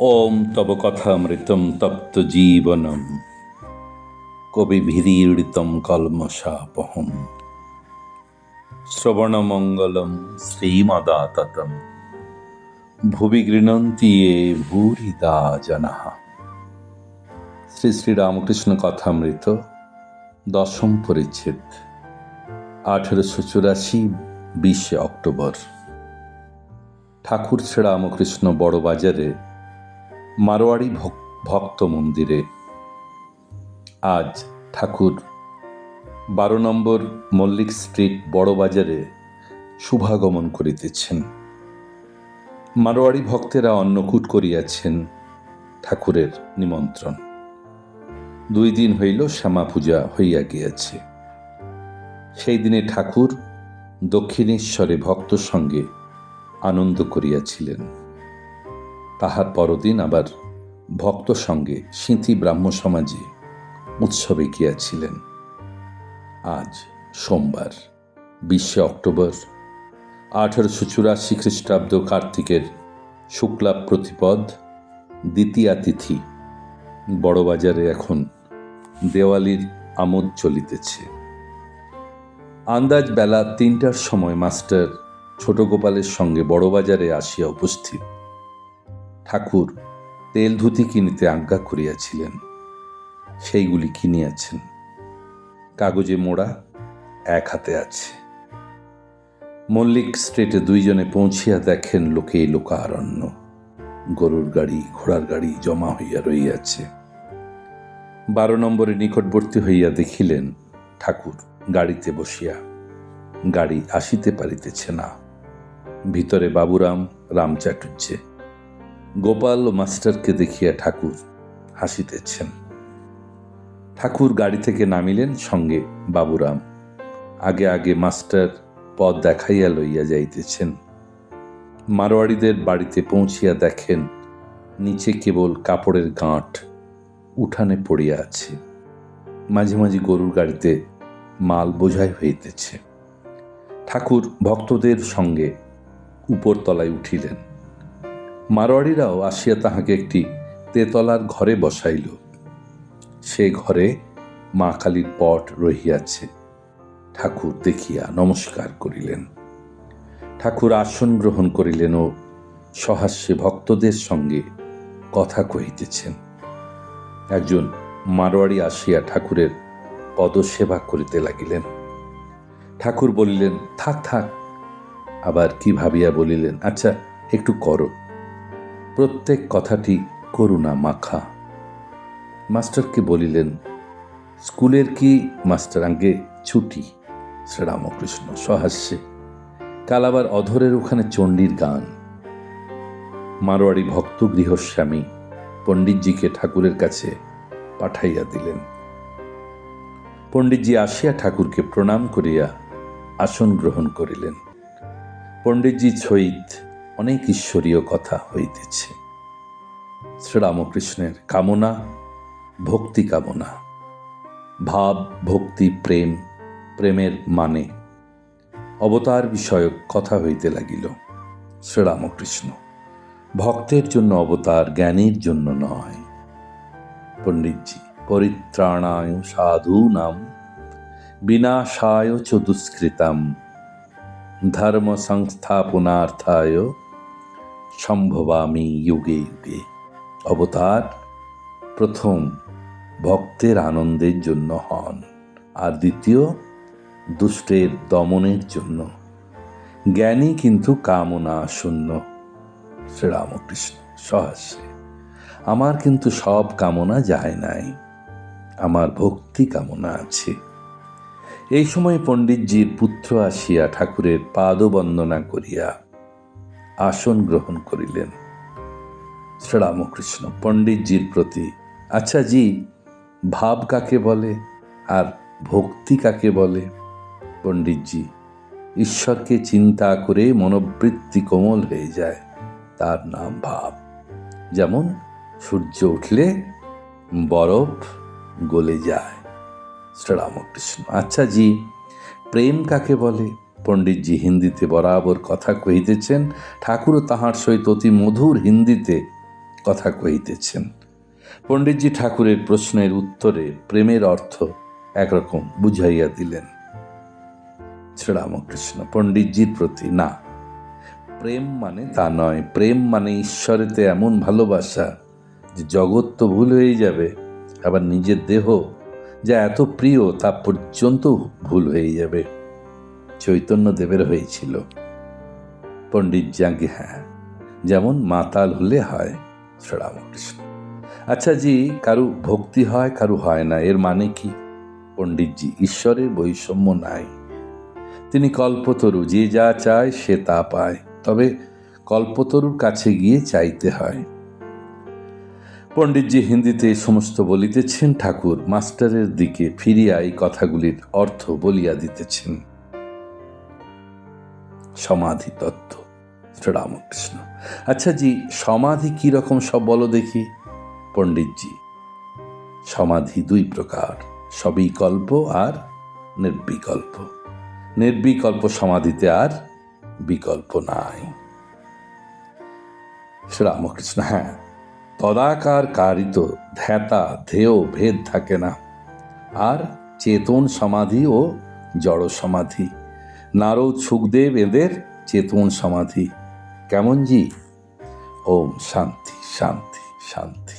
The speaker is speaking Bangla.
ওম তব কথামৃতম তপ্ত জীবনম। কবিভিরীড়িতম কলমশাপহম। শ্রবণমঙ্গলম শ্রীমদাততম। ভুবি গৃণন্তি এ ভূরিদা জনাঃ শ্রী শ্রী রামকৃষ্ণ কথামৃত, দশম পরিচ্ছেদ, আঠেরোশো চুরাশি, বিশে অক্টোবর। ঠাকুর শ্রী শ্রীরামকৃষ্ণ বড়বাজারে মারোয়াড়ি ভক- ভক্ত মন্দিরে। আজ ঠাকুর, বারো নম্বর মল্লিক স্ট্রিট বড়বাজারে শুভাগমন করিতেছেন। মারোয়াড়ি ভক্তেরা অন্নকূট করিয়াছেন ঠাকুরের নিমন্ত্রণ। দুই দিন হইল শ্যামা পূজা হইয়া গিয়াছে। সেই দিনে ঠাকুর দক্ষিণেশ্বরে ভক্ত সঙ্গে আনন্দ করিয়াছিলেন। তাহার পরদিন আবার ভক্ত সঙ্গে সিঁথি ব্রাহ্ম সমাজে উৎসবে গিয়াছিলেন। আজ সোমবার, বিশে অক্টোবর, আঠারোশো চুরাশি খ্রিস্টাব্দ কার্তিকের শুক্লা প্রতিপদ, দ্বিতীয়া তিথি। বড়বাজারে এখন দেওয়ালির আমোদ চলিতেছে। আন্দাজ বেলা তিনটার সময় মাস্টার ছোট গোপালের সঙ্গে বড়বাজারে আসিয়া উপস্থিত। ঠাকুর তেল ধুতি কিনিতে আজ্ঞা করিয়াছিলেন। সেইগুলি কিনিয়াছেন। কাগজে মোড়া এক হাতে আছে। মল্লিক স্ট্রিটে দুইজনে পৌঁছিয়া দেখেন লোকে লোকারণ্য। গরুর গাড়ি, ঘোড়ার গাড়ি জমা হইয়া রইয়াছে। বারো নম্বরে নিকটবর্তী হইয়া দেখিলেন ঠাকুর গাড়িতে বসিয়া। গাড়ি আসিতে পারিতেছে না। ভিতরে বাবুরাম, রাম চাটুর্যে গোপাল ও মাস্টারকে দেখিয়া ঠাকুর হাসিতেছেন। ঠাকুর গাড়ি থেকে নামিলেন সঙ্গে বাবুরাম। আগে আগে মাস্টার পথ দেখাইয়া লইয়া যাইতেছেন। মারোয়াড়িদের বাড়িতে পৌঁছিয়া দেখেন, নিচে কেবল কাপড়ের গাঁট উঠানে পড়িয়া আছে। মাঝে মাঝে গরুর গাড়িতে মাল বোঝাই হইতেছে। ঠাকুর ভক্তদের সঙ্গে উপরতলায় উঠিলেন। মারোয়াড়িরাও আসিয়া তাহাকে একটি তেতলার ঘরে বসাইল। সে ঘরে মা কালীর পট রহিয়াছে। ঠাকুর দেখিয়া নমস্কার করিলেন। ঠাকুর আসন গ্রহণ করিলেন ও সহাস্যে ভক্তদের সঙ্গে কথা কহিতেছেন। একজন মারোয়াড়ি আসিয়া ঠাকুরের পদসেবা করিতে লাগিলেন। ঠাকুর বলিলেন, থাক থাক। আবার কি ভাবিয়া বলিলেন আচ্ছা একটু করো। প্রত্যেক কথাটি করুণা মাখা। মাস্টারকে বলিলেন, স্কুলের কি মাস্টার আঙ্গে ছুটি? শ্রীরামকৃষ্ণ সহাস্যে। কাল আবার অধরের ওখানে চণ্ডীর গান। মারোয়াড়ি ভক্ত গৃহস্বামী পণ্ডিতজিকে ঠাকুরের কাছে পাঠাইয়া দিলেন। পণ্ডিতজি আসিয়া ঠাকুরকে প্রণাম করিয়া আসন গ্রহণ করিলেন। পণ্ডিতজি সহিত অনেক ঈশ্বরীয় কথা হইতেছে। শ্রীরামকৃষ্ণের কামনা, ভক্তি কামনা। ভাব, ভক্তি, প্রেম, প্রেমের মানে। অবতার বিষয়ক কথা হইতে লাগিল শ্রীরামকৃষ্ণ। ভক্তের জন্য অবতার জ্ঞানীর জন্য নয়। পণ্ডিতজি, পরিত্রাণায় সাধু নাম বিনাশায় চ দুষ্কৃতাম ধর্ম সংস্থাপনার্থায় সম্ভবামি যুগে যুগে। অবতার প্রথম ভক্তের আনন্দের জন্য হন আর দ্বিতীয় দুষ্টের দমনের জন্য। জ্ঞানী কিন্তু কামনা শূন্য। শ্রীরামকৃষ্ণ সহাস্যে আমার কিন্তু সব কামনা যায় নাই। আমার ভক্তি কামনা আছে। এই সময় পণ্ডিতজির পুত্র আসিয়া ঠাকুরের পাদবন্দনা করিয়া আসন গ্রহণ করিলেন। শ্রীরামকৃষ্ণ পণ্ডিতজির প্রতি আচ্ছা জি ভাব কাকে বলে আর ভক্তি কাকে বলে? পণ্ডিতজি, ঈশ্বরকে চিন্তা করে মনোবৃত্তি কোমল হয়ে যায়, তার নাম ভাব। যেমন, সূর্য উঠলে বরফ গলে যায়। শ্রীরামকৃষ্ণ আচ্ছা জি প্রেম কাকে বলে? পণ্ডিতজি হিন্দিতে বরাবর কথা কহিতেছেন, ঠাকুরও তাহার সহিত অতি মধুর হিন্দিতে কথা কহিতেছেন। পণ্ডিতজি ঠাকুরের প্রশ্নের উত্তরে প্রেমের অর্থ একরকম বুঝাইয়া দিলেন। শ্রীরামকৃষ্ণ, পণ্ডিতজির প্রতি না, প্রেম মানে তা নয়, প্রেম মানে ঈশ্বরেতে এমন ভালোবাসা যে জগৎ তো ভুল হয়ে যাবে, আবার নিজের দেহ যা এত প্রিয় তা পর্যন্ত ভুল হয়ে যাবে। চৈতন্য দেবের হয়েছিল। পণ্ডিত জাঙ্গি হ্যাঁ যেমন মাতাল হলে হয় শ্রীরামকৃষ্ণ। আচ্ছা জি, কারু ভক্তি হয়, কারু হয় না, এর মানে কি? পণ্ডিতজি, ঈশ্বরের বৈষম্য নাই। তিনি কল্পতরু, যে যা চায় সে তা পায়, তবে কল্পতরুর কাছে গিয়ে চাইতে হয়। পণ্ডিতজি হিন্দিতে সমস্ত বলিতেছেন, ঠাকুর মাস্টারের দিকে ফিরিয়া এই কথাগুলির অর্থ বলিয়া দিতেছেন। সমাধি তত্ত্ব শ্রীরামকৃষ্ণ আচ্ছা জি, সমাধি কি রকম সব বলো দেখি। পণ্ডিতজি, সমাধি দুই প্রকার, সবিকল্প আর নির্বিকল্প। নির্বিকল্প সমাধিতে আর বিকল্প নাই। শ্রীরামকৃষ্ণ হ্যাঁ তদাকার কারিত ধ্যাতা, ধেয়, ভেদ থাকে না। আর চেতন সমাধি ও জড় সমাধি নারদ সুখদেব এদের চেতন সমাধি। কেমন জি? ওম শান্তি শান্তি শান্তি।